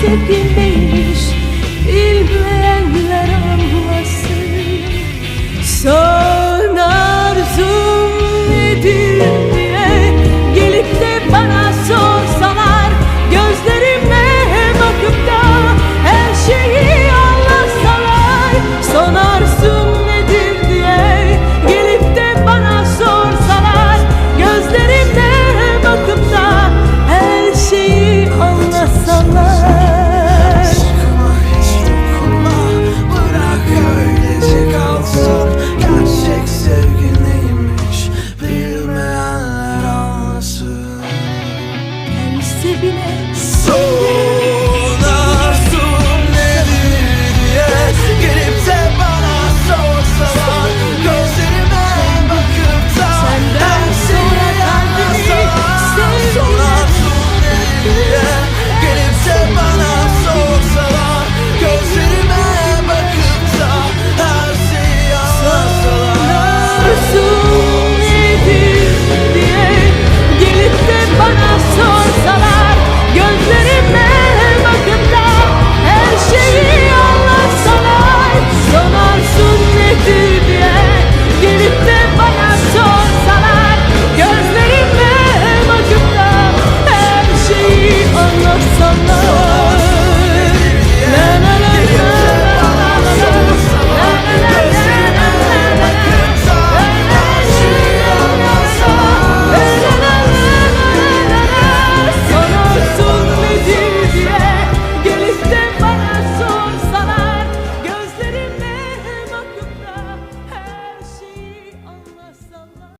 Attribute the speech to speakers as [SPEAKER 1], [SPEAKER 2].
[SPEAKER 1] disappear, baby.